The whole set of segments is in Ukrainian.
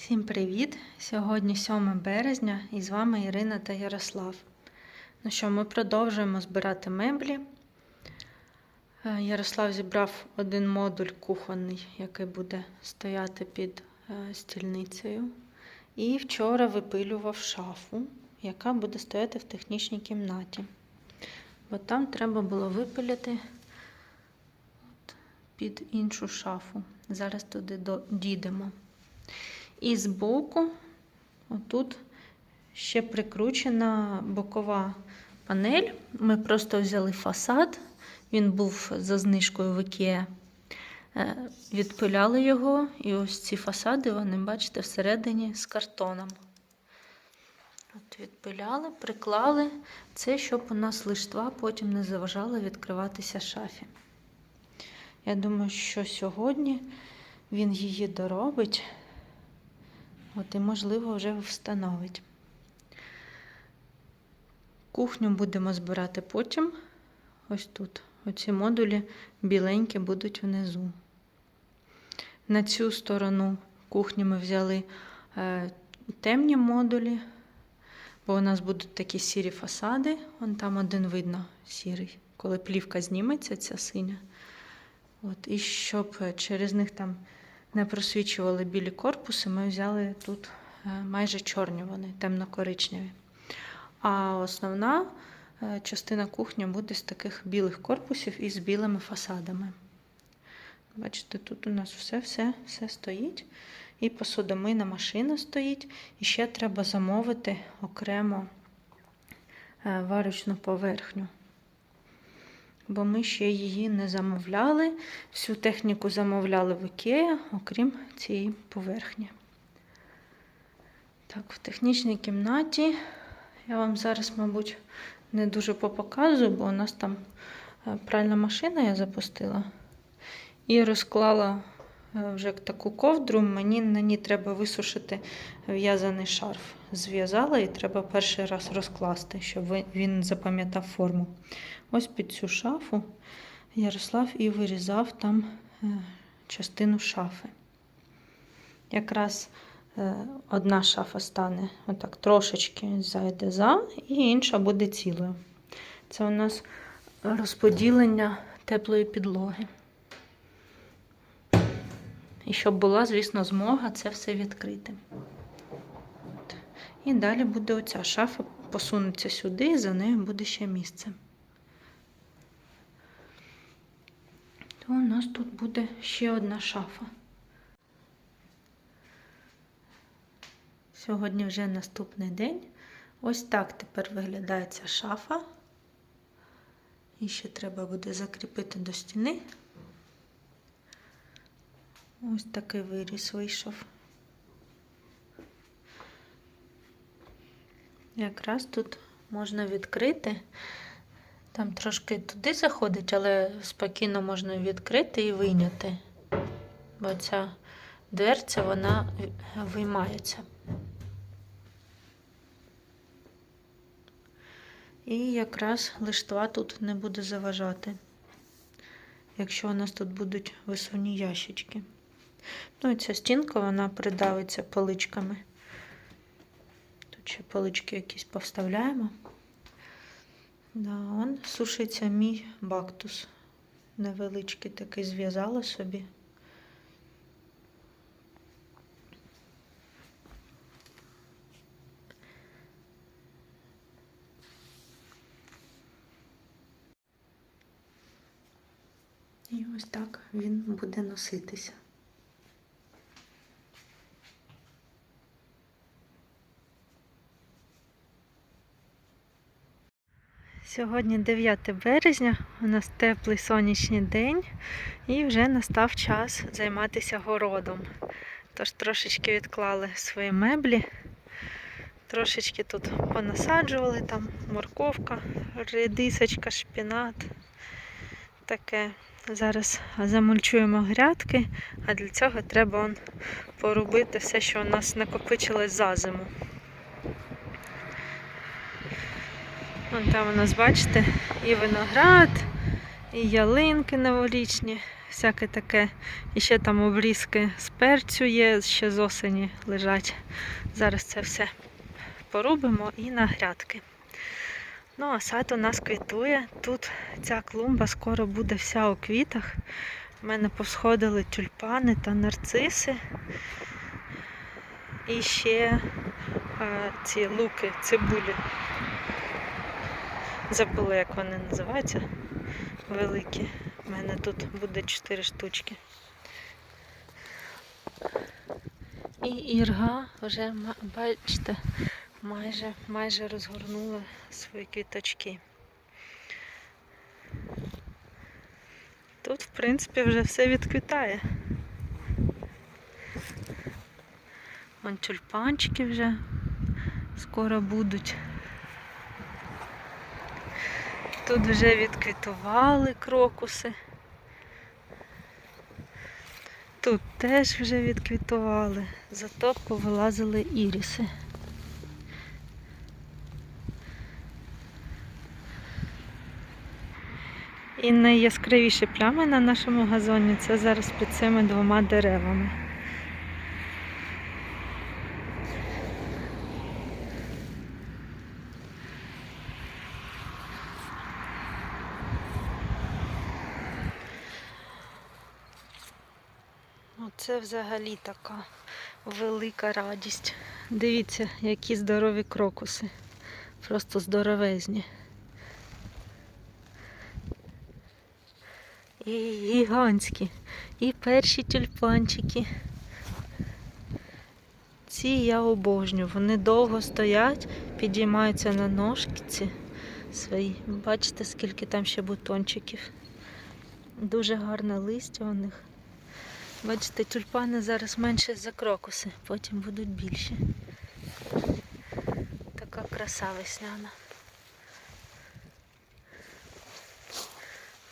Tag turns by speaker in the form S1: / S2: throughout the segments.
S1: Всім привіт! Сьогодні 7 березня і з вами Ірина та Ярослав. Ну що, ми продовжуємо збирати меблі. Е, Ярослав зібрав один модуль кухонний, який буде стояти під е, стільницею. І вчора випилював шафу, яка буде стояти в технічній кімнаті. Бо там треба було випиляти під іншу шафу. Зараз туди дійдемо. І збоку, отут ще прикручена бокова панель. Ми просто взяли фасад, він був за знижкою в IKEA. Е, Відпиляли його, і ось ці фасади, вони, бачите, всередині з картоном. От відпиляли, приклали це, щоб у нас лиштва потім не заважала відкриватися шафі. Я думаю, що сьогодні він її доробить. От і, можливо, вже встановить. Кухню будемо збирати потім. Ось тут. Оці модулі біленькі будуть внизу. На цю сторону кухні ми взяли е, темні модулі, бо у нас будуть такі сірі фасади. Вон там один видно сірий. Коли плівка зніметься, ця синя. От, і щоб через них там не просвічували білі корпуси, ми взяли тут е, майже чорні вони, темно-коричневі. А основна е, частина кухні буде з таких білих корпусів і з білими фасадами. Бачите, тут у нас все, все, все стоїть. І посудомийна машина стоїть. І ще треба замовити окремо е, варочну поверхню. Бо ми ще її не замовляли. Всю техніку замовляли в Ікея, окрім цієї поверхні. Так, в технічній кімнаті я вам зараз, мабуть, не дуже попоказую, бо у нас там е, пральна машина я запустила і розклала вже таку ковдру. Мені на ній треба висушити в'язаний шарф. Зв'язала і треба перший раз розкласти, щоб він запам'ятав форму. Ось під цю шафу Ярослав і вирізав там е, частину шафи. Якраз е, одна шафа стане отак трошечки зайде за, і інша буде цілою. Це у нас розподілення теплої підлоги. І щоб була, звісно, змога це все відкрити. І далі буде оця шафа посунеться сюди, і за нею буде ще місце. То у нас тут буде ще одна шафа. Сьогодні вже наступний день. Ось так тепер виглядає ця шафа. І ще треба буде закріпити до стіни. Ось такий виріс вийшов. Якраз тут можна відкрити. Там трошки туди заходить, але спокійно можна відкрити і вийняти. Бо ця дверця вона виймається. І якраз лиштва тут не буде заважати, якщо у нас тут будуть висувні ящички. Ну і ця стінка вона придавиться поличками. Тут ще полички якісь повставляємо. Да, он сушиться мій бактус. Невеличкий такий зв'язала собі. І ось так він буде носитися. Сьогодні 9 березня, у нас теплий сонячний день і вже настав час займатися городом. Тож трошечки відклали свої меблі, трошечки тут понасаджували, там морковка, редисочка, шпінат. Таке. Зараз замульчуємо грядки, а для цього треба он, порубити все, що у нас накопичилось за зиму. Вон там у нас, бачите, і виноград, і ялинки новорічні, всяке таке. І ще там обрізки з перцю є, ще з осені лежать. Зараз це все порубимо і на грядки. Ну, а сад у нас квітує. Тут ця клумба скоро буде вся у квітах. У мене повсходили тюльпани та нарциси. І ще е, ці луки, цибулі. Забула, як вони називаються. Великі. У мене тут буде 4 штучки. І ірга вже, бачите, майже, майже розгорнула свої квіточки. Тут, в принципі, вже все відквітає. Вон тюльпанчики вже скоро будуть. Тут вже відквітували крокуси. Тут теж вже відквітували, зато повилазили іріси. І найяскравіші плями на нашому газоні це зараз під цими двома деревами. Оце взагалі така велика радість. Дивіться, які здорові крокуси. Просто здоровезні. І гігантські, і перші тюльпанчики. Ці я обожнюю. Вони довго стоять, підіймаються на ножки свої. Бачите, скільки там ще бутончиків. Дуже гарне листя у них. Бачите, тюльпани зараз менше за крокуси, потім будуть більші. Така краса весняна.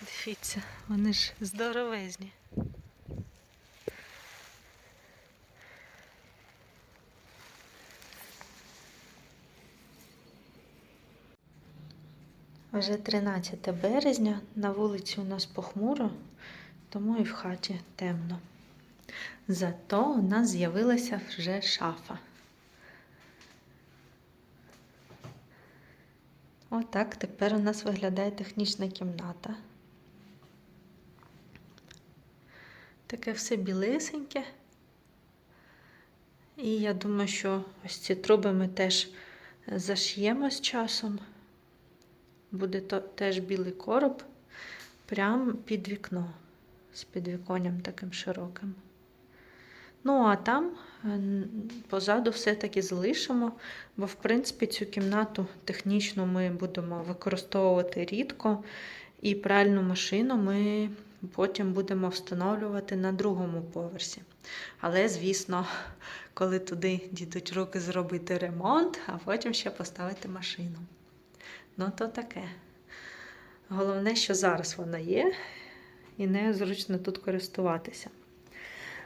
S1: Дивіться, вони ж здоровезні. Вже 13 березня, на вулиці у нас похмуро, тому і в хаті темно. Зато у нас з'явилася вже шафа. Отак тепер у нас виглядає технічна кімната. Таке все білесеньке. І я думаю, що ось ці труби ми теж заш'ємо з часом. Буде то, теж білий короб прямо під вікно з підвіконням таким широким. Ну, а там е, позаду все-таки залишимо, бо, в принципі, цю кімнату технічно ми будемо використовувати рідко, і пральну машину ми потім будемо встановлювати на другому поверсі. Але, звісно, коли туди дійдуть руки зробити ремонт, а потім ще поставити машину. Ну, то таке. Головне, що зараз вона є, і нею зручно тут користуватися.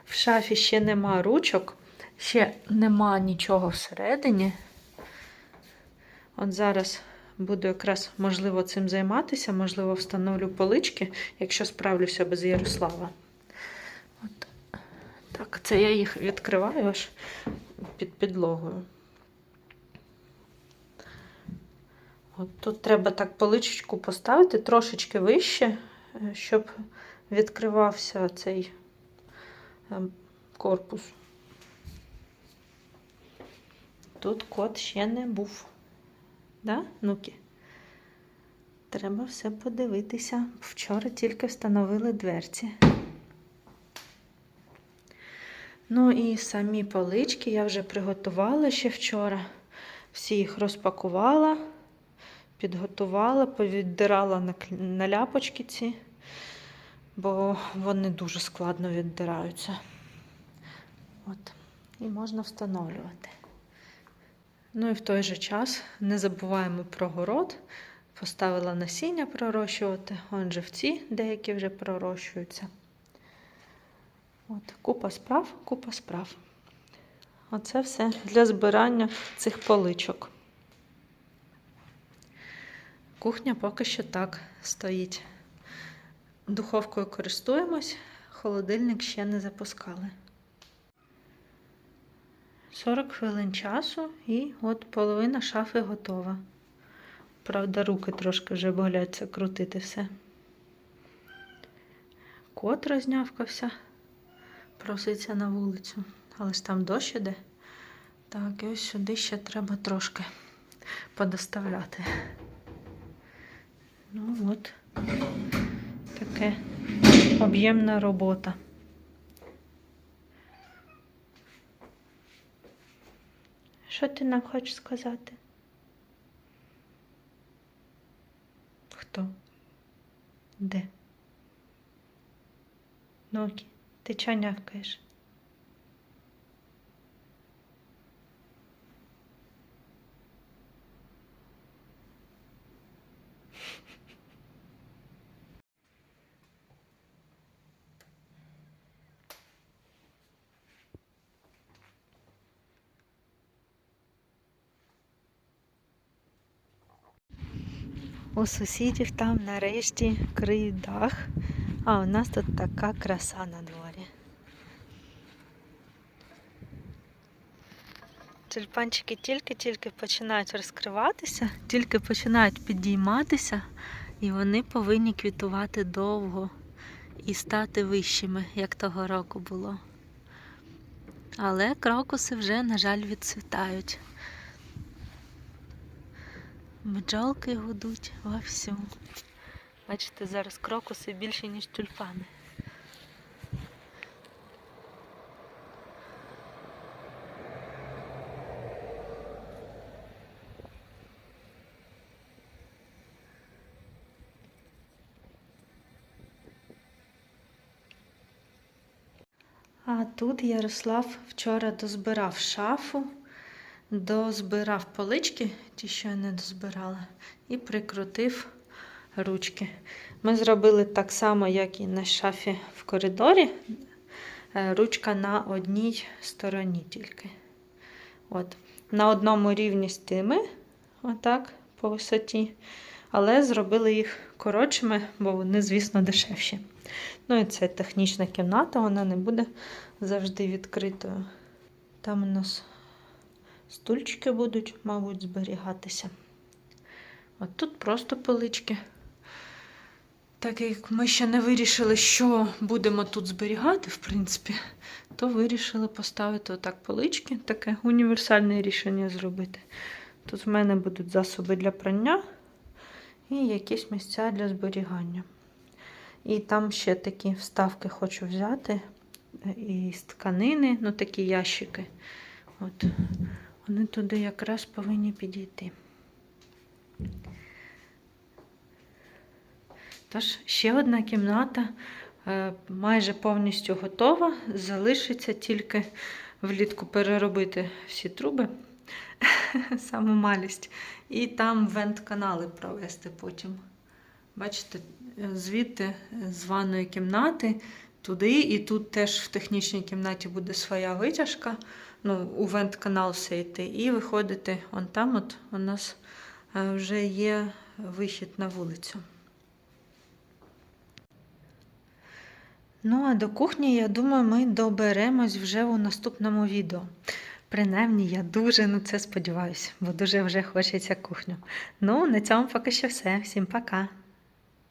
S1: В шафі ще нема ручок, ще нема нічого всередині. От зараз буду якраз, можливо, цим займатися, можливо, встановлю полички, якщо справлюся без Ярослава. От. Так, це я їх відкриваю аж під підлогою. От тут треба так поличечку поставити трошечки вище, е, щоб відкривався цей корпус. Тут кот ще не був. Да, Нуки? Треба все подивитися. Вчора тільки встановили дверці. Ну і самі полички я вже приготувала ще вчора. Всі їх розпакувала, підготувала, повіддирала на ляпочки ці, бо вони дуже складно віддираються. От. І можна встановлювати. Ну і в той же час не забуваємо про город. Поставила насіння пророщувати, он живці деякі вже пророщуються. От, купа справ, купа справ. Оце все для збирання цих поличок. Кухня поки що так стоїть. Духовкою користуємось, холодильник ще не запускали. 40 хвилин часу і от половина шафи готова. Правда, руки трошки вже боляться крутити все. Кот рознявкався, проситься на вулицю, але ж там дощ іде. Так, і ось сюди ще треба трошки подоставляти. Ну от, таке об'ємна робота. Що ти нам хочеш сказати? Хто? Де? Нокі, ти чого нявкаєш? У сусідів там нарешті криють дах, а у нас тут така краса на дворі. Тюльпанчики тільки-тільки починають розкриватися, тільки починають підійматися, і вони повинні квітувати довго і стати вищими, як того року було. Але крокуси вже, на жаль, відцвітають. Бджолки гудуть вовсю. Бачите, зараз крокуси більше, ніж тюльпани. А тут Ярослав вчора дозбирав шафу, дозбирав полички, ті, що я не дозбирала, і прикрутив ручки. Ми зробили так само, як і на шафі в коридорі. Е, Ручка на одній стороні тільки. От. На одному рівні з тими, отак, по висоті. Але зробили їх коротшими, бо вони, звісно, дешевші. Ну і це технічна кімната, вона не буде завжди відкритою. Там у нас стульчики будуть, мабуть, зберігатися. От тут просто полички. Так як ми ще не вирішили, що будемо тут зберігати, в принципі, то вирішили поставити отак полички, таке універсальне рішення зробити. Тут в мене будуть засоби для прання і якісь місця для зберігання. І там ще такі вставки хочу взяти із тканини, ну такі ящики. От. Вони туди якраз повинні підійти. Тож, ще одна кімната е, майже повністю готова. Залишиться тільки влітку переробити всі труби, саму малість, і там вент-канали провести потім. Бачите, звідти з ванної кімнати туди, і тут теж в технічній кімнаті буде своя витяжка. Ну, у вент-канал все йти, і виходити он там, от у нас е, вже є вихід на вулицю. Ну, а до кухні, я думаю, ми доберемось вже у наступному відео. Принаймні, я дуже на це сподіваюся, бо дуже вже хочеться кухню. Ну, на цьому поки що все. Всім пока!